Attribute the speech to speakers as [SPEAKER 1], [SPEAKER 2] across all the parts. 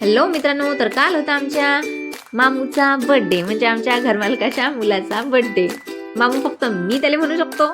[SPEAKER 1] Hello मित्रांनो तर काल होता आमच्या मामूचा बर्थडे म्हणजे आमच्या घरमालकाच्या मुलाचा बर्थडे मामू फक्त मी त्याला म्हणू शकतो.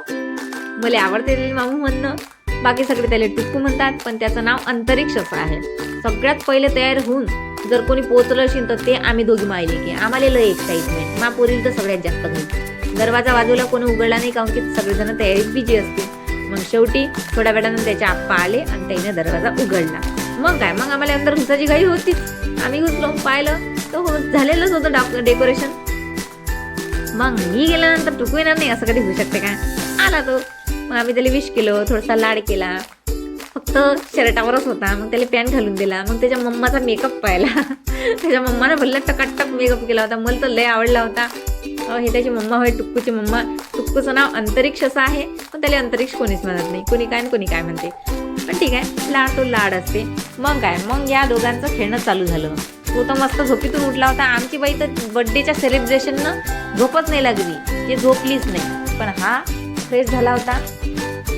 [SPEAKER 1] मला आवडते मामू म्हणणं. बाकी सगळे त्याला टुक्कू म्हणतात पण त्याचं नाव अंतरिक्ष असं आहे. सगळ्यात पहिले तयार होऊन जर कोणी पोचलं असेल तर ते आम्ही दोघी माहिले की आम्हाला लय एक्साइटमेंट मा पोरील तर सगळ्यात जास्त घरी दरवाजा बाजूला कोणी उघडला नाही कारण की सगळेजण तयारीत बिजी असते मग शेवटी थोड्या वेळानं त्याच्या आप्पा आले आणि त्याने दरवाजा उघडला. मग काय? मग आम्हाला अंदर घुसाची घाई होतीच आम्ही घुसलो पाहिलं तर हो झालेलंच होतं डॉक डेकोरेशन. मग मी गेल्यानंतर टुकू येणार नाही? असं कधी होऊ शकते का? आला तो. मग आम्ही त्याला विश केलं थोडासा लाड केला. फक्त शर्टावरच होता. मग त्याला पॅन्ट घालून दिला. मग त्याच्या मम्माचा मेकअप पाहिला. त्याच्या मम्मानं भल्ला टकाटक मेकअप केला होता. मला तर लय आवडला होता. हे त्याची मम्मा होय टुक्कूची मम्मा. टुक्कूचं नाव अंतरिक्ष असं आहे. पण त्याला अंतरिक्ष कोणीच म्हणत नाही. कोणी काय कोणी काय म्हणते. पण ठीक आहे. लाड तो लाड असते. मग काय? मग या दोघांचं खेळणं चालू झालं. तो तर मस्त झोपीतून उठला होता. आमची बाई तर बड्डेच्या सेलिब्रेशननं झोपच नाही लागली. ते झोपलीच नाही. पण हा फ्रेश झाला होता.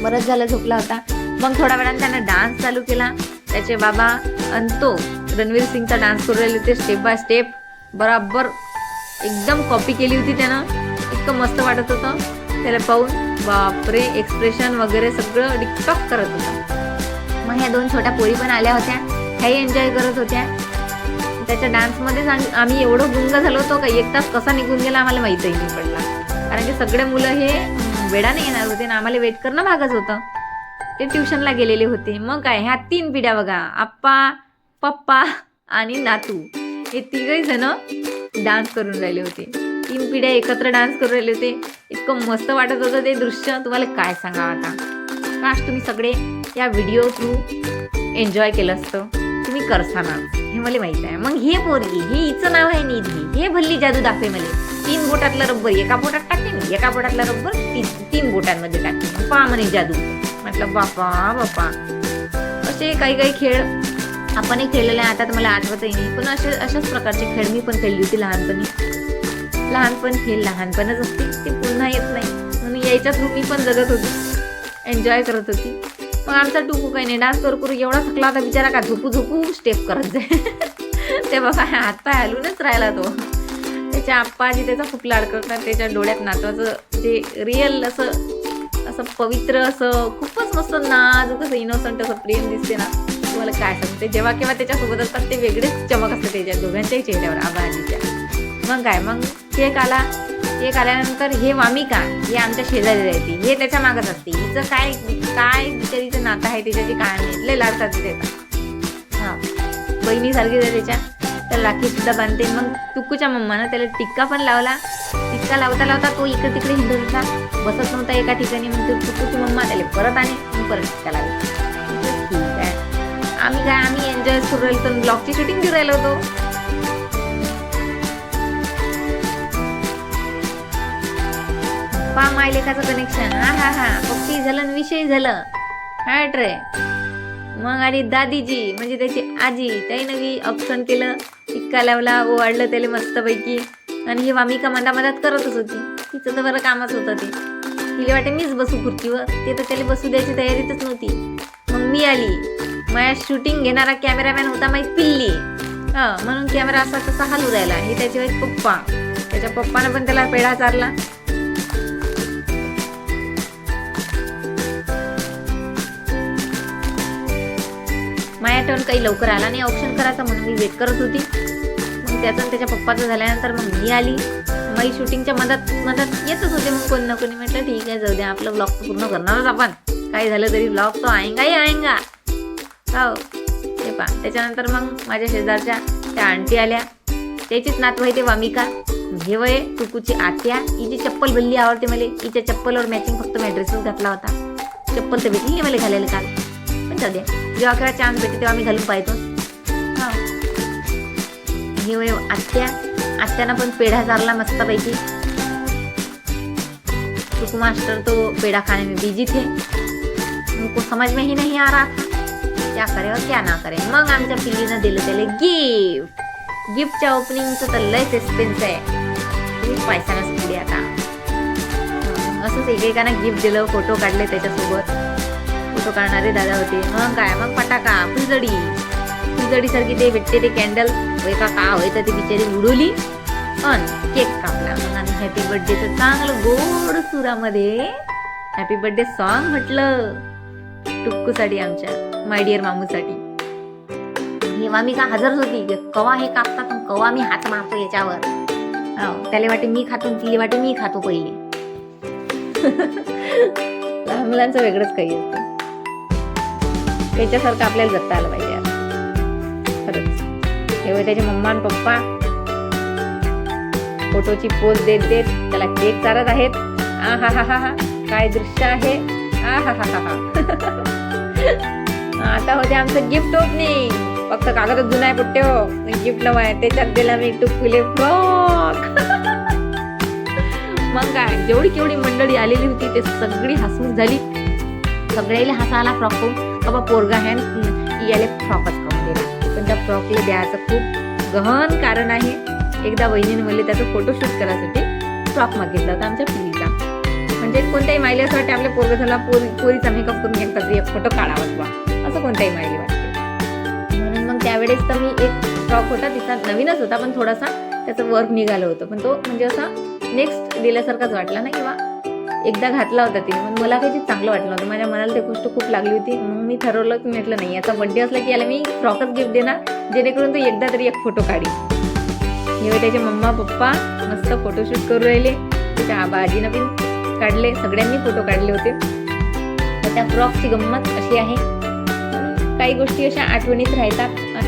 [SPEAKER 1] बरंच झालं झोपला होता. मग थोड्या वेळानं त्यानं डान्स चालू केला. त्याचे बाबा अंतो रणवीर सिंगचा डान्स करू राहिले होते स्टेप बाय स्टेप बराबर एकदम कॉपी केली होती त्यानं. इतकं मस्त वाटत होतं. त्याला पाहून बापरे एक्सप्रेशन वगैरे सगळं डिकटॉक करत होतं. मग ह्या दोन छोट्या पोरी पण आल्या होत्या. ह्याही एन्जॉय करत होत्या. त्याच्या डान्समध्ये सांग आम्ही एवढं गुंग झालो होतो का एक तास कसा निघून गेला आम्हाला माहीतही नाही पडला. कारण की सगळे मुलं हे अं, वेळाने येणार होते ना आम्हाला वेट करणं भागच होतं. ते ट्युशनला गेलेले होते. मग काय ह्या तीन पिढ्या बघा आप्पा पप्पा आणि नातू. हे तिघही जण डान्स करून राहिले होते. तीन पिढ्या एकत्र डान्स करून राहिले होते. इतकं मस्त वाटत होतं ते दृश्य. तुम्हाला काय सांगावं आता? काश तुम्ही सगळे या व्हिडिओ थ्रू एन्जॉय केलं असतं. तुम्ही करसाना हे मला माहीत आहे. मग हे पोरगी हे हिचं नाव आहे निधी. हे भल्ली जादू दाखवे मला. तीन बोटातला रब्बर एका बोटात टाकते मी. एका बोटातला रब्बर तीन तीन बोटांमध्ये टाकते. पा म्हणे जादू. म्हटलं बापा बापा. असे काही काही खेळ आपणही खेळलेले आहे. आता तर मला आठवतही नाही. पण असे अशाच प्रकारचे खेळ मी पण खेळली होती लहानपणी. लहानपण खेळ लहानपणच असते. ते पुन्हा येत नाही. म्हणून यायच्या थ्रू मी पण जगत होती. एन्जॉय करत होती. पण आमचा टुकू काही नाही. डान्स करू करू एवढा थकला होता बिचारा का झोपू झोपू स्टेप करत जाय. ते बघा हातपाय हलूनच राहिला तो. त्याच्या आप्पाजी त्याचा खूप लाड करतात. त्याच्या डोळ्यात नातवाचं जे रिअल असं असं पवित्र असं खूपच मस्त नाजूक असं इनोसंट असं प्रेम दिसते ना. तुम्हाला काय सांगते? जेव्हा केव्हा त्याच्यासोबत असतात ते वेगळेच चमक असते त्याच्या दोघांच्याही चेहऱ्यावर आबा आजीच्या मग काय? मग केक आला. एक आल्यानंतर हे वामिका हे आमच्या शेजारी राहते. हे त्याच्या मागच असते. हिचं काय काय बिचारीचं नातं आहे त्याच्याची काय नाही. लय लाडतात त्याचा हा. बहिणीसारखीच आहे त्याच्या तर राखी सुद्धा बांधते. मग टुकूच्या मम्मानं त्याला टिक्का पण लावला. टिक्का लावता लावता तो इकडे तिकडे हिंडत होता. बसत नव्हता एका ठिकाणी. मग तो मम्मा त्याला परत आणि मग परत टिक्का लावला. ठीक आहे. आम्ही काय आम्ही एन्जॉय करू राहिलो तर ब्लॉगची शूटिंग करू राहिलो होतो. पा माय लेखाचं कनेक्शन हा हा हा. पक्षी झालं आणि विषय झालं हा रे मग आली दादीजी म्हणजे त्याची आजी त्याही नवी ऑप्शन केलं. टिक्का लावला ओवाळलं त्याला मस्तपैकी. आणि ही वामिका कमांदा मधात करतच होती. तिचं तर बरं कामच होतं ते. तिला वाटे मीच बसू खुर्चीवर. ते तर त्याला बसू द्यायची तयारीतच नव्हती. मग मी आली. माझ्या शूटिंग घेणारा कॅमेरामॅन होता माहीत पिल्ली. हां म्हणून कॅमेरा असा तसा हलू राहिला. हे त्याच्या वाईट पप्पा. त्याच्या पप्पानं पण त्याला पेढा चारला. माझ्या टर्न काही लवकर आला नाही. ऑप्शन करायचा म्हणून मी वेट करत होती. मग त्याचं त्याच्या पप्पाचं झाल्यानंतर मग मी आली. माझी शूटिंगच्या मदत मदत येतच होते मग कोणी ना कोणी. म्हटलं ठीक आहे जाऊ द्या आपलं ब्लॉग तर पूर्ण करणारच आपण. काय झालं तरी ब्लॉग तो आयंगाही आएंगा. हो. ते पा त्याच्यानंतर मग माझ्या शेजारच्या त्या आंटी आल्या. त्याचीच नातू आहे ते वामिका. हे वय टुकूची आत्या. हिची चप्पल भल्ली आवडते मला. हिच्या चप्पलवर मॅचिंग फक्त मी ड्रेसच घातला होता. चप्पल तर भेटली नाही मला घालायला काल. जाऊ जेव्हा केव्हा चान्स भेटते तेव्हा मी घालून पाहतो. हा. हे वय आत्या. आत्यानं पण पेढा चारला मस्तपैकी. टुकू मास्टर तो पेढा खाने में बिजी थे. उनको समझ में ही नहीं आ रहा था क्या करे और क्या ना करे मग आमच्या पिल्लीनं दिलं त्याला गिफ्ट गिफ्टच्या ओपनिंगचं तर लय सस्पेन्स आहे. तुम्ही पैसानच पुढे आता. असंच एकेकानं गिफ्ट दिलं फोटो काढले त्याच्यासोबत. फोटो काढणारे दादा होते. मग काय? मग फटाका फुलजडी फुलजडीसारखी ते भेटते ते कॅन्डल एका का? होय? तर ती बिचारी उडवली. अन केक कापला. मग आणि हॅपी बर्थडेचं चांगलं गोड सुरामध्ये हॅपी बर्थडे सॉन्ग म्हटलं. टुक्कूसाठी आमच्या माय डिअर मामूसाठी. हेव्हा मी का हजरच होती? कवा हे कापतात कवा मी हात मारतो याच्यावर. हो, त्याला वाटे मी खातो आणि तिला वाटे मी खातो पहिले. लहान मुलांचं वेगळंच काही असतं. त्याच्यासारखं आपल्याला जगता आलं पाहिजे खरंच. तेव्हा त्याचे मम्मा आणि पप्पा. फोटोची पोज देत देत त्याला केक चारत आहेत. आ हा हा हा हा काय दृश्य आहे? आ हा हा हा हा आता होते आमचं गिफ्ट ओपनिंग फक्त कागदच जुना आहे पुट्टे हो. गिफ्ट नवं आहे त्याच्यात दिला मी टुकुले फ्रॉक. मग काय जेवढी केवढी मंडळी आलेली होती ते सगळी हसमुख झाली. सगळ्याला हसा आला फ्रॉक बाबा पोरगा हॅन न, याले फ्रॉकच खाऊन दिला पण त्या फ्रॉकला द्यायचं खूप गहन कारण आहे. एकदा बहिणीने म्हणले त्याचं फोटोशूट करायसाठी फ्रॉक मागितला होता आमच्या पिढीचा म्हणजे कोणत्याही माईला असं वाटते आपल्या पोरगाला झाला पोरी पोरीचा मेकअप करून घेतला तरी एक फोटो काढावाच बा असं कोणत्याही माईला वाटते. म्हणून मग त्यावेळेस तर मी एक फ्रॉक होता तिचा नवीनच होता पण थोडासा त्याचं वर्क निघालं होतं. पण तो म्हणजे असा नेक्स्ट दिल्यासारखाच वाटला ना किंवा एकदा घातला होता तिने मग मला काही चांगलं वाटलं होतं. माझ्या मनाला ते गोष्ट खूप लागली होती. मग मी ठरवलं की म्हटलं नाही याचा बड्डे असला की याला मी फ्रॉकच गिफ्ट देणार जेणेकरून तो एकदा तरी एक फोटो काढी. हे त्याचे मम्मा पप्पा मस्त फोटोशूट करू राहिले. त्याच्या आबा आजीनं पण काढले सगळ्यांनी फोटो काढले होते. तर त्या फ्रॉकची गंमत अशी आहे. काही गोष्टी अशा आठवणीत राहतात.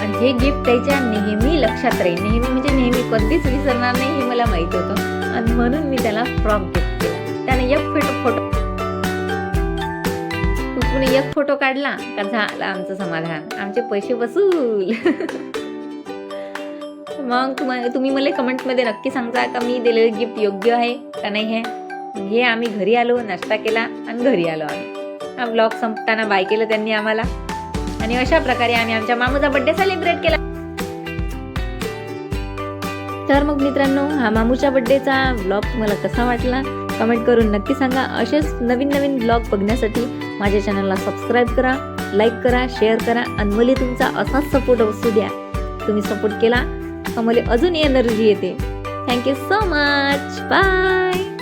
[SPEAKER 1] आणि हे गिफ्ट त्याच्या नेहमी लक्षात राहील. नेहमी म्हणजे नेहमी कधीच विसरणार नाही हे मला माहीत होतं. आणि म्हणून मी त्याला फ्रॉक गिफ्ट एक फोटो फोटो कुणी एक फोटो काढला का झाला आमचं समाधान. आमचे पैसे वसूल. मग तुम्हाला तुम्ही मला कमेंटमध्ये नक्की सांगता का मी दिलेलं गिफ्ट योग्य आहे का नाही हे. हे आम्ही घरी आलो नाश्ता केला आणि घरी आलो आम्ही. हा ब्लॉग संपताना बाय केलं त्यांनी आम्हाला. आणि अशा प्रकारे आम्ही आमच्या मामूचा बड्डे सेलिब्रेट केला. तर मग मित्रांनो हा मामूच्या बड्डेचा ब्लॉग तुम्हाला कसा वाटला? कमेंट करून नक्की सांगा. असेच नवीन नवीन ब्लॉग बघण्यासाठी माझ्या चॅनलला सबस्क्राईब करा लाईक करा शेअर करा आणि मला तुमचा असाच सपोर्ट असू द्या. तुम्ही सपोर्ट केला तर मला अजून एनर्जी येते. Thank you so much bye